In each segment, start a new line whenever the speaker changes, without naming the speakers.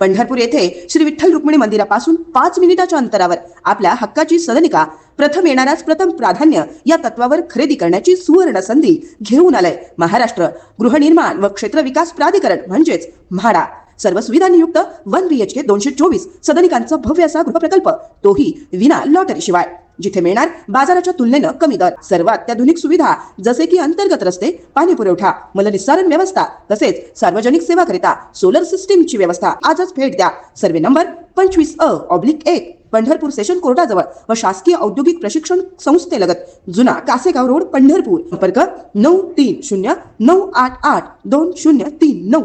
पंढरपूर येथे श्री विठ्ठल रुक्मिणी मंदिरापासून पाच मिनिटाच्या अंतरावर आपल्या हक्काची सदनिका प्रथम येणाऱ्याच प्रथम प्राधान्य या तत्वावर खरेदी करण्याची सुवर्ण संधी घेऊन आलंय महाराष्ट्र. गृहनिर्माण व क्षेत्र विकास प्राधिकरण म्हणजेच म्हाडा. सर्व सुविधा नियुक्त वन बीएचके दोनशे चोवीस सदनिकांचा भव्य असा गृहप्रकल्प तोही विना लॉटरी शिवाय. जिथे मिळणार बाजाराच्या तुलनेनं कमी दर. सर्व अत्याधुनिक सुविधा जसे की अंतर्गत रस्ते पाणी पुरवठा मलनिस्सारण व्यवस्था तसेच सार्वजनिक सेवा करिता सोलर सिस्टीमची व्यवस्था आजच भेट द्या. सर्वे नंबर पंचवीस अ ऑब्लिक एक पंढरपूर सेशन कोर्टाजवळ व शासकीय औद्योगिक प्रशिक्षण संस्थेलगत जुना कासेगाव रोड पंढरपूर. संपर्क नऊ तीन शून्य नऊ आठ आठ दोन शून्य तीन नऊ.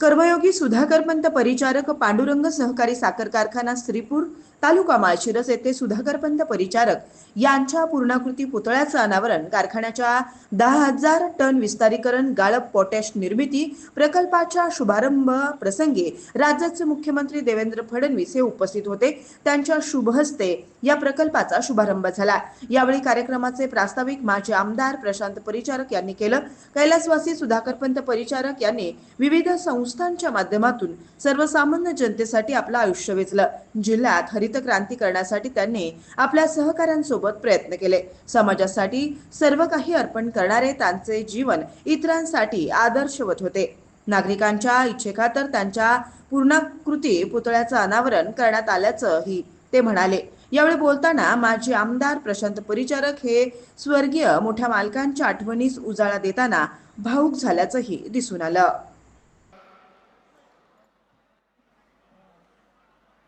कर्मयोगी सुधाकरपंत परिचारक पांडुरंग सहकारी साखर कारखाना श्रीपूर तालुका माळशिरस येथे सुधाकरपंत परिचारक यांच्या पूर्णाकृती पुतळ्याचं अनावरण. कारखान्याच्या दहा हजार टन विस्तारीकरण गाळप पोटॅश निर्मिती प्रकल्पाच्या शुभारंभ प्रसंगी राज्याचे मुख्यमंत्री देवेंद्र फडणवीस हे उपस्थित होते. त्यांच्या शुभ हस्ते या प्रकल्पाचा शुभारंभ झाला. यावेळी कार्यक्रमाचे प्रास्ताविक माजी आमदार प्रशांत परिचारक यांनी केलं. कैलासवासी सुधाकरपंत परिचारक यांनी विविध संस्थांच्या माध्यमातून सर्वसामान्य जनतेसाठी आपलं आयुष्य वेचलं. जिल्ह्यात हरित क्रांती करण्यासाठी त्यांनी आपल्या सहकाऱ्यांसोबत प्रयत्न केले. समाजासाठी सर्व काही अर्पण करणारे त्यांचे जीवन इतरांसाठी आदर्शवत होते. नागरिकांच्या इच्छेखातर त्यांच्या पूर्णाकृती पुतळ्याचं अनावरण करण्यात आल्याचंही ते म्हणाले. यावेळी बोलताना माजी आमदार प्रशांत परिचारक हे स्वर्गीय मोठ्या मालकांच्या आठवणीस उजाळा देताना भाऊक झाल्याचंही दिसून आलं.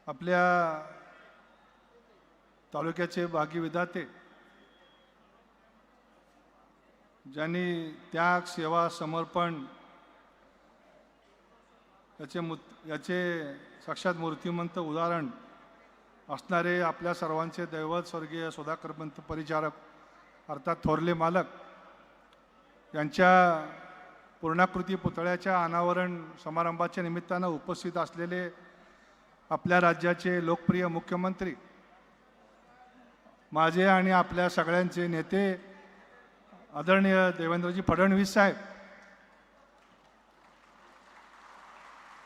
आपल्या तालुक्याचे भागी विधाते ज्यांनी त्याग सेवा समर्पण याचे मु याचे साक्षात मूर्तिमंत उदाहरण असणारे आपल्या सर्वांचे दैवत स्वर्गीय सुधाकरपंत परिचारक अर्थात थोरले मालक यांच्या पूर्णाकृती पुतळ्याच्या अनावरण समारंभाच्या निमित्तानं उपस्थित असलेले आपल्या राज्याचे लोकप्रिय मुख्यमंत्री माझे आणि आपल्या सगळ्यांचे नेते आदरणीय देवेंद्रजी फडणवीस साहेब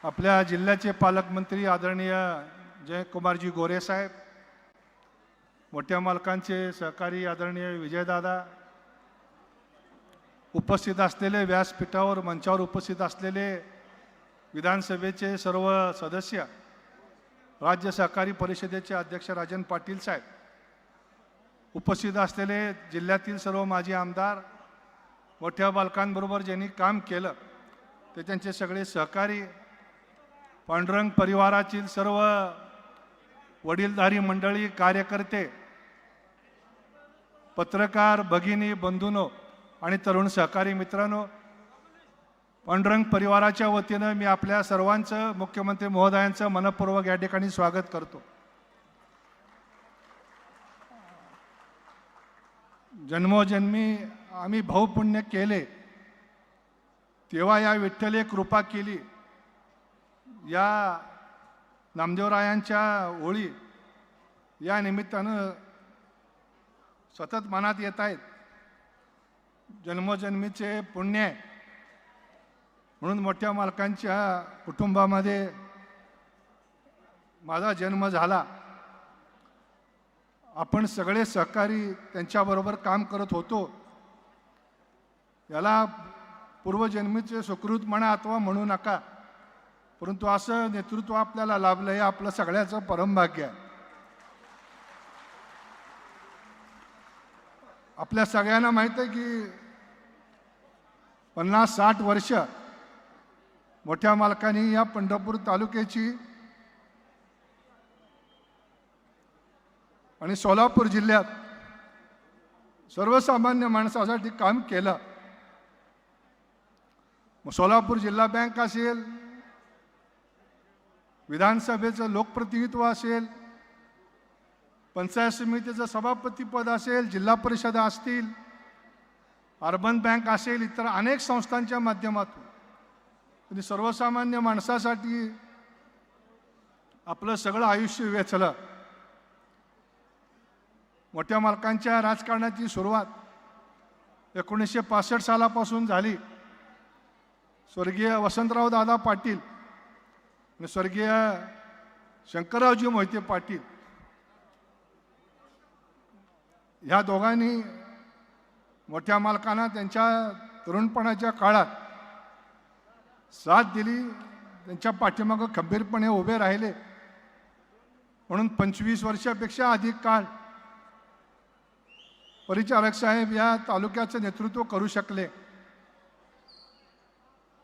आपल्या जिल्ह्याचे पालकमंत्री आदरणीय जयकुमारजी गोरे साहेब मोठ्या मालकांचे सहकारी आदरणीय विजयदादा उपस्थित असलेले व्यासपीठावर मंचावर उपस्थित असलेले विधानसभेचे सर्व सदस्य राज्य सहकारी परिषदेचे अध्यक्ष राजन पाटील साहेब उपस्थित असलेले जिल्ह्यातील सर्व माजी आमदार मोठ्या बालकांबरोबर ज्यांनी काम केलं ते त्यांचे सगळे सहकारी पांडुरंग परिवारातील सर्व वडीलधारी मंडळी कार्यकर्ते पत्रकार भगिनी बंधूनो आणि तरुण सहकारी मित्रांनो पांडुरंग परिवाराच्या वतीनं मी आपल्या सर्वांचं मुख्यमंत्री महोदयांचं मनपूर्वक या ठिकाणी स्वागत करतो. जन्मोजन्मी आम्ही भाऊपुण्य केले तेव्हा या विठ्ठले कृपा केली या नामदेवरायांच्या ओळी या निमित्तानं सतत मनात येत आहेत. जन्मोजन्मीचे पुण्य आहे. म्हणून मोठ्या मालकांच्या कुटुंबामध्ये माझा जन्म झाला. आपण सगळे सहकारी त्यांच्याबरोबर काम करत होतो. याला पूर्वजन्मीचे सुकृत म्हणा अथवा म्हणू नका. परंतु असं नेतृत्व आपल्याला लाभलं हे आपलं सगळ्याचं परमभाग्य आहे. आपल्या सगळ्यांना माहीत आहे की पन्नास साठ वर्ष मोठ्या मालकांनी या पंढरपूर तालुक्याची आणि सोलापूर जिल्ह्यात सर्वसामान्य माणसासाठी काम केलं. मग सोलापूर जिल्हा बँक असेल विधानसभेचं लोकप्रतिनिधित्व असेल पंचायत समितीचं सभापतीपद असेल जिल्हा परिषदा असतील अर्बन बँक असेल इतर अनेक संस्थांच्या माध्यमातून. आणि सर्वसामान्य माणसासाठी आपलं सगळं आयुष्य वेचलं. मोठ्या मालकांच्या राजकारणाची सुरुवात एकोणीसशे पासष्ट सालापासून झाली. स्वर्गीय वसंतराव दादा पाटील आणि स्वर्गीय शंकररावजी मोहिते पाटील ह्या दोघांनी मोठ्या मालकांना त्यांच्या तरुणपणाच्या काळात साथ दिली त्यांच्या पाठीमागं खंबीरपणे उभे राहिले. म्हणून पंचवीस वर्षापेक्षा अधिक काळ परिचारक साहेब या तालुक्याचं नेतृत्व करू शकले.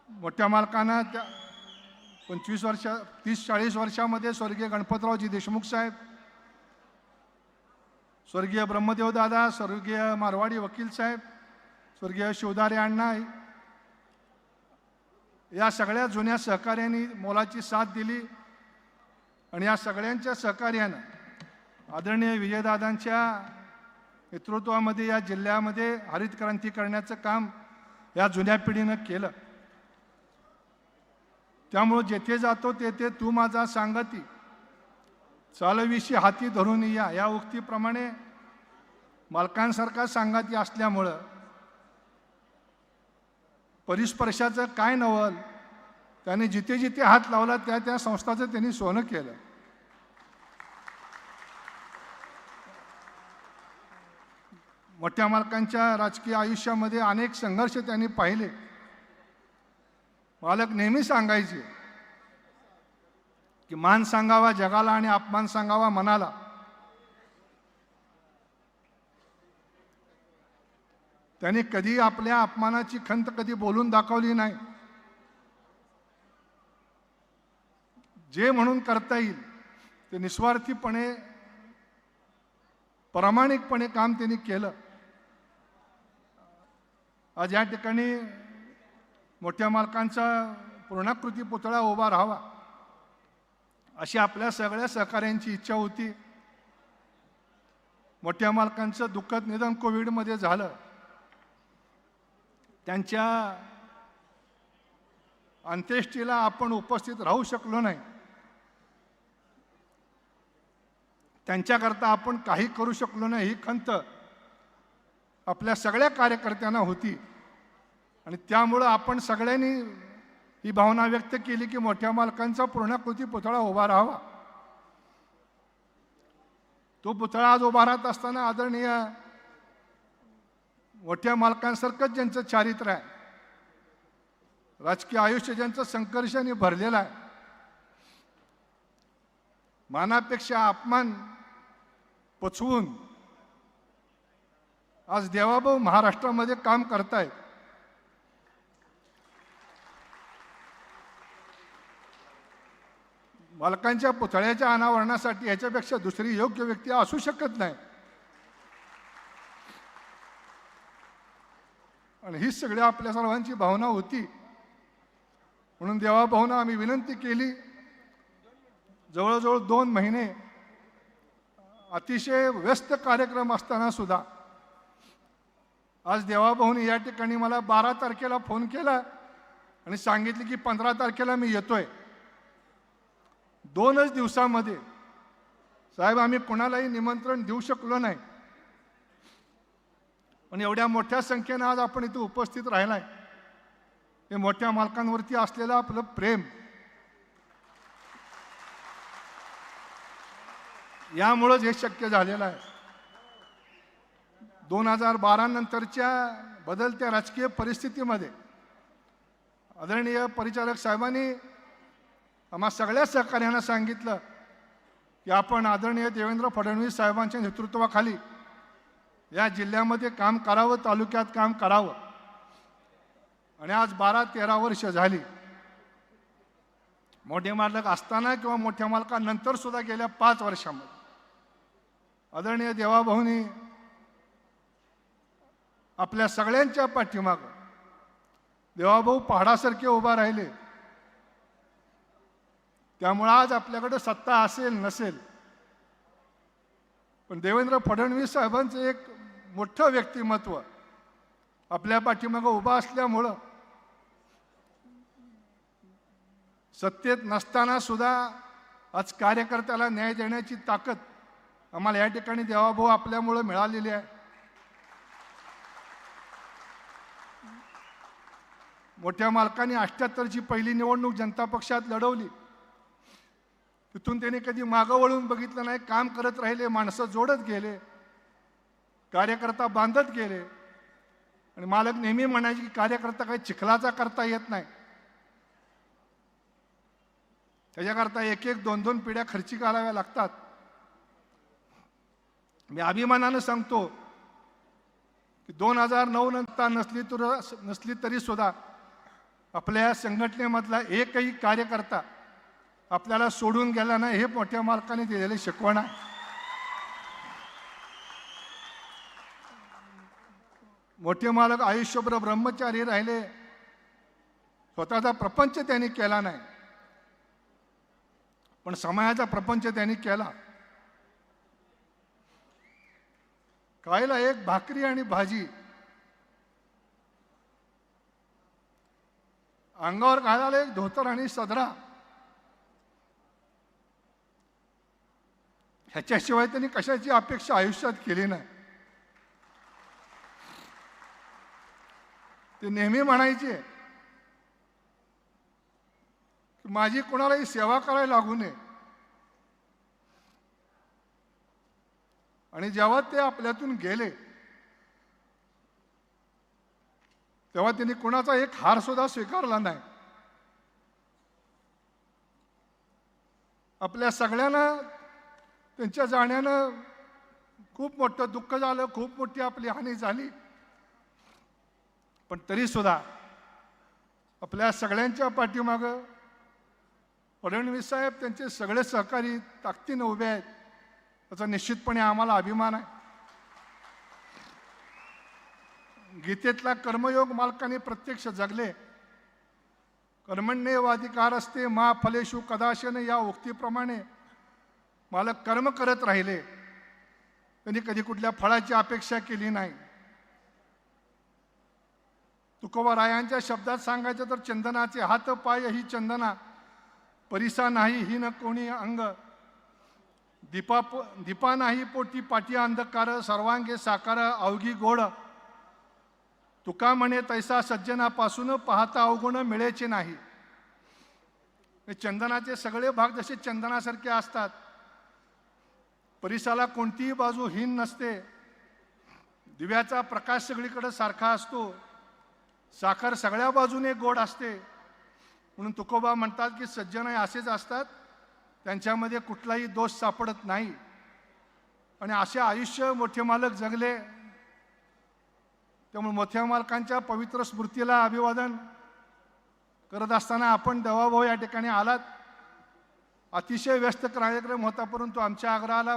मोठ्या मालकांना त्या पंचवीस वर्षा तीस चाळीस वर्षामध्ये स्वर्गीय गणपतरावजी देशमुख साहेब स्वर्गीय ब्रह्मदेव दादा स्वर्गीय मारवाडी वकील साहेब स्वर्गीय शिवदारे अण्णा या सगळ्या जुन्या सहकार्यांनी मोलाची साथ दिली आणि या सगळ्यांच्या सहकार्यानं आदरणीय विजयदादांच्या नेतृत्वामध्ये या जिल्ह्यामध्ये हरित क्रांती करण्याचं काम या जुन्या पिढीनं केलं. त्यामुळं जेथे जातो तेथे तू माझा सांगती. चालविशी हाती धरून या. या उक्तीप्रमाणे मालकांसारखा सांगाती असल्यामुळं परिस्पर्शाचं काय नवल? त्याने जिथे जिथे हात लावला त्या त्या संस्थाचं त्यांनी सोनं केलं. मोठ्या मालकांच्या राजकीय आयुष्यामध्ये अनेक संघर्ष त्यांनी पाहिले. मालक नेहमी सांगायचे की मान सांगावा जगाला आणि अपमान सांगावा मनाला. त्यांनी कधी आपल्या अपमानाची खंत कधी बोलून दाखवली नाही. जे म्हणून करता येईल ते निस्वार्थीपणे प्रामाणिकपणे काम त्यांनी केलं. आज या ठिकाणी मोठ्या मालकांचा पूर्णाकृती पुतळा उभा राहावा. अशी आपल्या सगळ्या सहकाऱ्यांची इच्छा होती. मोठ्या मालकांचं दुःखद निधन कोविडमध्ये झालं. त्यांच्या अंत्येष्टीला आपण उपस्थित राहू शकलो नाही. त्यांच्याकरता आपण काही करू शकलो नाही ही खंत आपल्या सगळ्या कार्यकर्त्यांना होती. आणि त्यामुळं आपण सगळ्यांनी ही भावना व्यक्त केली की मोठ्या मालकांचा पूर्णाकृती पुतळा उभा राहावा. तो पुतळा आज उभा राहत असताना आदरणीय मोठ्या मालकांसारखंच ज्यांचं चारित्र्य आहे. राजकीय आयुष्य ज्यांचं संघर्षाने भरलेलं आहे. मानापेक्षा अपमान पचवून आज देवाभाऊ महाराष्ट्रामध्ये काम करतायत. बालकांच्या पुतळ्याच्या अनावरणासाठी याच्यापेक्षा दुसरी योग्य व्यक्ती असू शकत नाही. आणि हीच सगळी आपल्या सर्वांची भावना होती. म्हणून देवाभाऊना आम्ही विनंती केली. जवळजवळ दोन महिने अतिशय व्यस्त कार्यक्रम असताना सुद्धा. आज देवाभाऊनी या ठिकाणी मला बारा तारखेला फोन केला आणि सांगितले की पंधरा तारखेला मी येतोय. दोनच दिवसामध्ये. साहेब आम्ही कुणालाही निमंत्रण देऊ शकलो नाही. पण एवढ्या मोठ्या संख्येनं आज आपण इथे उपस्थित राहिलाय. हे मोठ्या मालकांवरती असलेलं आपलं प्रेम. यामुळंच हे शक्य झालेलं आहे. दोन हजार बारा नंतरच्या बदलत्या राजकीय परिस्थितीमध्ये आदरणीय परिचारक साहेबांनी आम्हा सगळ्या सहकार्यांना सांगितलं की आपण आदरणीय देवेंद्र फडणवीस साहेबांच्या नेतृत्वाखाली या जिल्ह्यामध्ये काम करावं तालुक्यात काम करावं. आणि आज बारा तेरा वर्ष झाली. मोठे मालक असताना किंवा मोठ्या मालकानंतर सुद्धा गेल्या पाच वर्षामध्ये. आदरणीय देवाभाऊनी आपल्या सगळ्यांच्या पाठीमाग देवाभाऊ पहाडासारखे उभा राहिले. त्यामुळं आज आपल्याकडं सत्ता असेल नसेल. पण देवेंद्र फडणवीस साहेबांचं एक मोठं व्यक्तिमत्व आपल्या पाठीमागं उभं असल्यामुळं सत्तेत नसताना सुद्धा आज कार्यकर्त्याला न्याय देण्याची ताकद आम्हाला या ठिकाणी देवाभाऊ आपल्यामुळं मिळालेली आहे. मोठ्या मालकाने अठ्ठ्याहत्तरची पहिली निवडणूक जनता पक्षात लढवली. तिथून त्याने कधी मागं वळून बघितलं नाही काम करत राहिले माणसं जोडत गेले कार्यकर्ता बांधत गेले. आणि मालक नेहमी म्हणायचे की कार्यकर्ता काही चिखलाचा करता येत नाही. त्याच्याकरता एक एक दोन दोन पिढ्या खर्ची घालाव्या लागतात. मी अभिमानानं सांगतो की दोन हजार नऊ नंतर नसली तर नसली तरी सुद्धा आपल्या संघटनेमधला एकही कार्यकर्ता आपल्याला सोडून गेला नाही हे मोठ्या मालकाने दिलेले शिकवण आहे. मोठे मालक आयुष्यभर ब्रह्मचारी राहिले. स्वतःचा प्रपंच त्यांनी केला नाही. पण समाजाचा प्रपंच त्यांनी केला. खायला एक भाकरी आणि भाजी. अंगावर घालायला एक धोतर आणि सदरा. ह्याच्याशिवाय त्यांनी कशाची अपेक्षा आयुष्यात केली नाही. ते नेहमी म्हणायचे माझी कोणालाही सेवा करायला लागू नये. आणि जेव्हा ते आपल्यातून गेले तेव्हा त्यांनी कोणाचा एक हार सुद्धा स्वीकारला नाही. आपल्या सगळ्यांना त्यांच्या जाण्यानं खूप मोठं दुःख झालं खूप मोठी आपली हानी झाली. पण तरीसुद्धा आपल्या सगळ्यांच्या पाठीमागं फडणवीस साहेब त्यांचे सगळे सहकारी ताकदीनं उभे आहेत याचा निश्चितपणे आम्हाला अभिमान आहे. गीतेतला कर्मयोग मालकाने प्रत्यक्ष जगले. कर्मण्येवाधिकार असते मा फलेशु कदाशन या उक्तीप्रमाणे मला कर्म करत राहिले. त्यांनी कधी कुठल्या फळाची अपेक्षा केली नाही. तुकोबारायांच्या शब्दात सांगायचं तर चंदनाचे हात पाय ही चंदना परिसा नाही ही न कोणी अंग. दीपा दीपा नाही पोटी पाटी अंधकार सर्वांगे साकार अवघी गोड. तुका म्हणे तैसा सज्जनापासून पाहता अवगुण मिळायचे नाही. चंदनाचे सगळे भाग जसे चंदनासारखे असतात परिसाला कोणतीही बाजू हीन नसते. दिव्याचा प्रकाश सगळीकडे सारखा असतो. साखर सगळ्या बाजूने गोड असते. म्हणून तुकोबा म्हणतात की सज्जन हे असेच असतात त्यांच्यामध्ये कुठलाही दोष सापडत नाही. आणि असे आयुष्य मोठे मालक जगले. त्यामुळे मोठ्या मालकांच्या पवित्र स्मृतीला अभिवादन करत असताना आपण देवाभाऊ या ठिकाणी आलात. अतिशय व्यस्त कार्यक्रम होता परंतु आमच्या आग्रहाला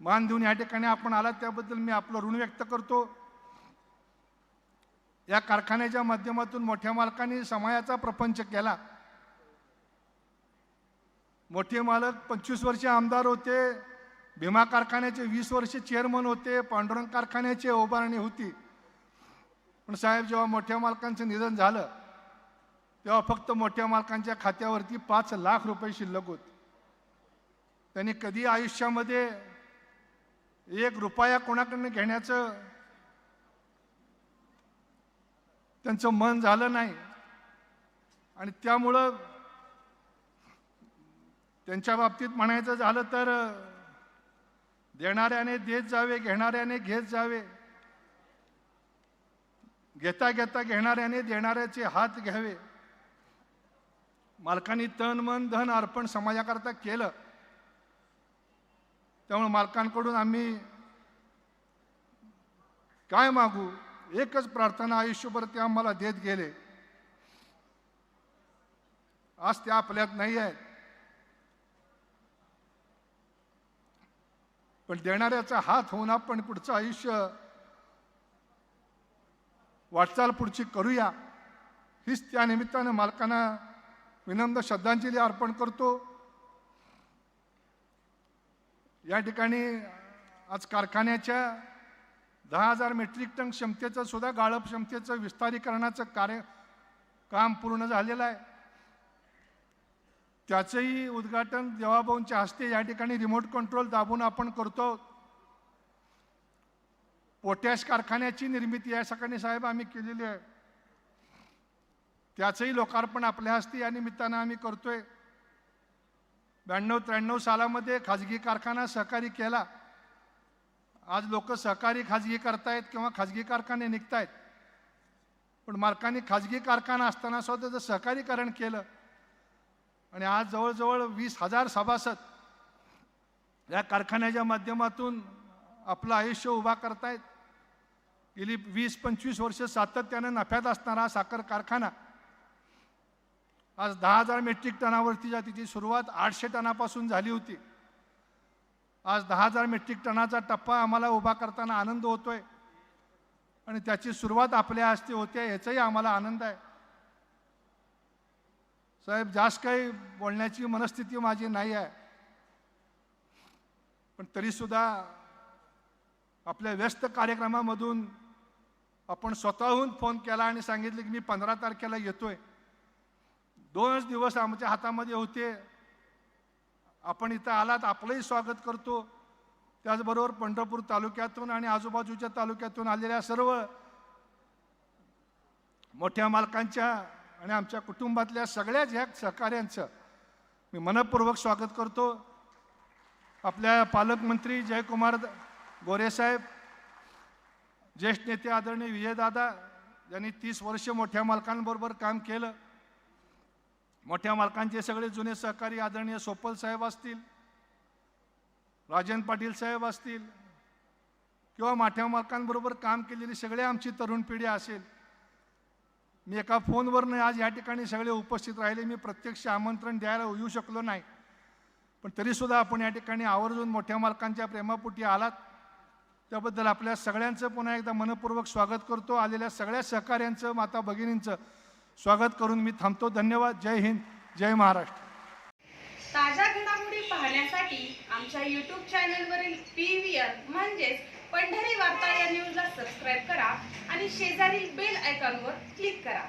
मान देऊन या ठिकाणी आपण आलात. त्याबद्दल मी आपलं ऋण व्यक्त करतो. या कारखान्याच्या माध्यमातून मोठ्या मालकांनी समाजाचा प्रपंच केला. मोठे मालक पंचवीस वर्षे आमदार होते. भीमा कारखान्याचे वीस वर्षे चेअरमन होते. पांडुरंग कारखान्याचे उभारणी होती. पण साहेब जेव्हा मोठ्या मालकांचं निधन झालं तेव्हा फक्त मोठ्या मालकांच्या खात्यावरती पाच लाख रुपये शिल्लक होते. त्यांनी कधी आयुष्यामध्ये एक रुपया कोणाकडनं घेण्याचं त्यांचं मन झालं नाही. आणि त्यामुळं त्यांच्या बाबतीत म्हणायचं झालं तर देणाऱ्याने देत जावे घेणाऱ्याने घेत जावे. घेता घेता घेणाऱ्याने देणाऱ्याचे हात घ्यावे. मालकांनी तन मन धन अर्पण समाजाकरता केलं. त्यामुळे मालकांकडून आम्ही काय मागू? एकच प्रार्थना आयुष्यभर ते आम्हाला देत गेले. आज त्या आपल्यात नाही आहेत. पण देणाऱ्याचा हात होऊन आपण पुढचं आयुष्य वाटचाल पुढची करूया. हीच त्या निमित्तानं मालकांना विनम्र श्रद्धांजली अर्पण करतो. या ठिकाणी आज कारखान्याच्या दहा हजार मेट्रिक टन क्षमतेचं सुद्धा गाळप क्षमतेचं विस्तारीकरणाचं कार्य काम पूर्ण झालेलं आहे. त्याचंही उद्घाटन देवाभाऊंच्या हस्ते या ठिकाणी रिमोट कंट्रोल दाबून आपण करतो. पोटॅश कारखान्याची निर्मिती या सकाळी साहेब आम्ही केलेली आहे. त्याचंही लोकार्पण आपल्या हस्ते या निमित्तानं आम्ही करतोय. ब्याण्णव त्र्याण्णव सालामध्ये खाजगी कारखाना सहकारी केला. आज लोक सहकारी खाजगी करतायत किंवा खाजगी कारखाने निघतायत. पण मालकांनी खाजगी कारखाना असताना सुद्धा त्याचं सहकारीकरण केलं आणि आज जवळजवळ वीस हजार सभासद या कारखान्याच्या माध्यमातून आपलं आयुष्य उभा करतायत. गेली वीस पंचवीस वर्ष सातत्यानं नफ्यात असणारा साखर कारखाना आज दहा हजार मेट्रिक टनावरतीच्या तिची सुरुवात आठशे टनापासून झाली होती. आज दहा हजार मेट्रिक टनाचा टप्पा आम्हाला उभा करताना आनंद होतोय. आणि त्याची सुरुवात आपल्या हस्ते होते याचाही आम्हाला आनंद आहे. साहेब जास्त काही बोलण्याची मनस्थिती माझी नाही आहे. पण तरीसुद्धा आपल्या व्यस्त कार्यक्रमामधून आपण स्वतःहून फोन केला आणि सांगितलं की मी पंधरा तारखेला येतोय. दोनच दिवस आमच्या हातामध्ये होते. आपण इथं आलात आपलंही स्वागत करतो. त्याचबरोबर पंढरपूर तालुक्यातून आणि आजूबाजूच्या तालुक्यातून आलेल्या सर्व मोठ्या मालकांच्या आणि आमच्या कुटुंबातल्या सगळ्याच ह्या सहकाऱ्यांचं मी मनपूर्वक स्वागत करतो. आपल्या पालकमंत्री जयकुमार गोरेसाहेब ज्येष्ठ नेते आदरणीय विजयदादा यांनी तीस वर्ष मोठ्या मालकांबरोबर काम केलं. मोठ्या मालकांचे सगळे जुने सहकारी आदरणीय सोपल साहेब असतील राजन पाटील साहेब असतील किंवा मोठ्या मालकांबरोबर काम केलेली सगळे आमची तरुण पिढी असेल मी एका फोनवरनं आज या ठिकाणी सगळे उपस्थित राहिले. मी प्रत्यक्ष आमंत्रण द्यायला येऊ शकलो नाही. पण तरीसुद्धा आपण या ठिकाणी आवर्जून मोठ्या मालकांच्या प्रेमापोटी आलात. त्याबद्दल आपल्या सगळ्यांचं पुन्हा एकदा मनपूर्वक स्वागत करतो. आलेल्या सगळ्या सहकाऱ्यांचं माता भगिनींचं स्वागत करून मी थांबतो. धन्यवाद. जय हिंद. जय महाराष्ट्र.
ताज्या घडामोडी पाहण्यासाठी आमच्या यूट्यूब चॅनलवरील पी व्ही आर म्हणजेच पंढरी वार्ता या न्यूजला सबस्क्राईब करा आणि शेजारील बेल आयकॉनवर क्लिक करा.